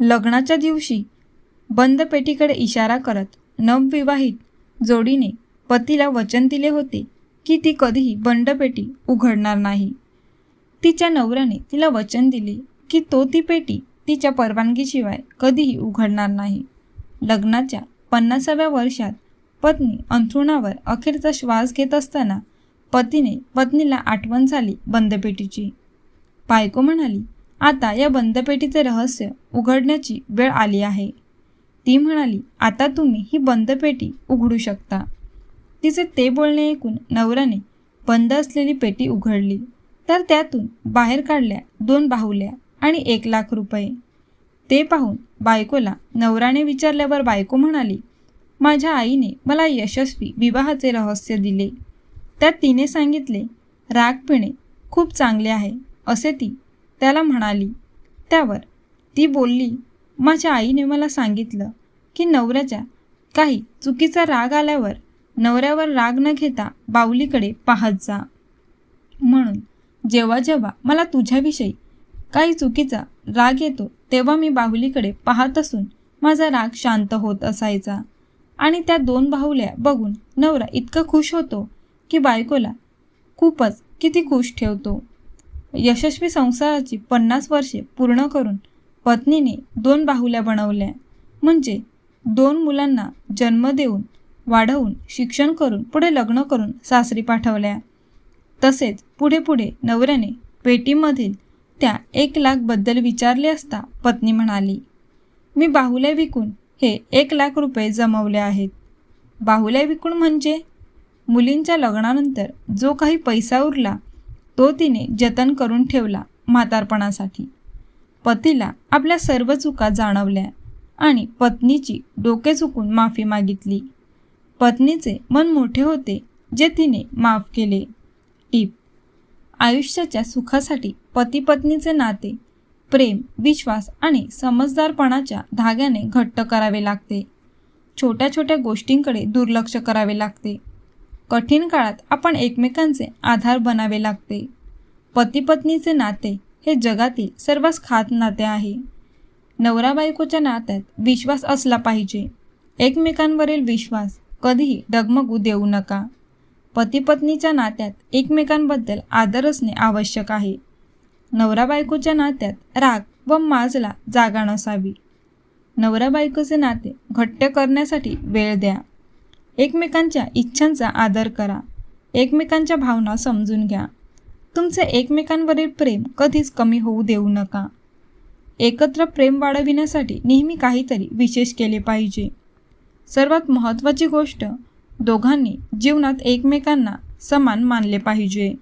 लग्नाच्या दिवशी बंद पेटीकडे इशारा करत नवविवाहित जोडीने पतीला वचन दिले होते की ती कधीही बंद पेटी उघडणार नाही. तिच्या नवऱ्याने तिला वचन दिले की तो ती पेटी तिच्या परवानगीशिवाय कधीही उघडणार नाही. लग्नाच्या पन्नासाव्या वर्षात पत्नी अंथरुणावर अखेरचा श्वास घेत असताना पतीने पत्नीला आठवण झाली बंदपेटीची बायको म्हणाली आता या बंदपेटीचे रहस्य उघडण्याची वेळ आली आहे. ती म्हणाली आता तुम्ही ही बंदपेटी उघडू शकता. तिचे ते बोलणे ऐकून नवऱ्याने बंद असलेली पेटी उघडली. तर त्यातून बाहेर काढल्या दोन बाहुल्या आणि एक लाख रुपये. ते पाहून बायकोला नवराने विचारल्यावर बायको म्हणाली माझ्या आईने मला यशस्वी विवाहाचे रहस्य दिले. त्यात तिने सांगितले राग पिणे खूप चांगले आहे असे ती त्याला म्हणाली त्यावर. ती बोलली माझ्या आईने मला सांगितलं की नवऱ्याच्या काही चुकीचा राग आल्यावर नवऱ्यावर राग न घेता बाहुलीकडे पाहत जा. म्हणून जेव्हा जेव्हा मला तुझ्याविषयी काही चुकीचा राग येतो तेव्हा मी बाहुलीकडे पाहत असून माझा राग शांत होत असायचा. आणि त्या दोन बाहुल्या बघून नवरा इतका खुश होतो की बायकोला खूपच किती खुश ठेवतो. यशस्वी संसाराची पन्नास वर्षे पूर्ण करून पत्नीने दोन बाहुल्या बनवल्या. म्हणजे दोन मुलांना जन्म देऊन वाढवून शिक्षण करून पुढे लग्न करून सासरी पाठवल्या. तसेच पुढे पुढे नवऱ्याने पेटीमधील त्या एक लाखबद्दल विचारले असता पत्नी म्हणाली मी बाहुल्या विकून हे एक लाख रुपये जमवले आहेत. बाहुल्या विकून म्हणजे? मुलींच्या लग्नानंतर जो काही पैसा उरला तो तिने जतन करून ठेवला म्हातारपणासाठी. पतीला आपल्या सर्व चुका जाणवल्या आणि पत्नीची डोके चुकून माफी मागितली. पत्नीचे मन मोठे होते जे तिने माफ केले. टीप. आयुष्याच्या सुखासाठी पती पत्नीचे नाते प्रेम विश्वास आणि समजदारपणाच्या धाग्याने घट्ट करावे लागते. छोट्या छोट्या गोष्टींकडे दुर्लक्ष करावे लागते. कठीण काळात आपण एकमेकांचे आधार बनावे लागते. पती पत्नीचे नाते हे जगातील सर्वात खात नाते आहे. नवरा बायकोच्या नात्यात विश्वास असला पाहिजे. एकमेकांवरील विश्वास कधीही डगमगू देऊ नका. पती पत्नीच्या नात्यात एकमेकांबद्दल आदर असणे आवश्यक आहे. नवरा बायकोच्या नात्यात राग व माजला जागा नसावी. नवरा बायकोचे नाते घट्ट करण्यासाठी वेळ द्या. एकमेकांच्या इच्छांचा आदर करा. एकमेकांच्या भावना समजून घ्या. तुमचे एकमेकांवरील प्रेम कधीच कमी होऊ देऊ नका. एकत्र प्रेम वाढविण्यासाठी नेहमी काहीतरी विशेष केले पाहिजे. सर्वात महत्त्वाची गोष्ट दोघांनी जीवनात एकमेकांना समान मानले पाहिजे.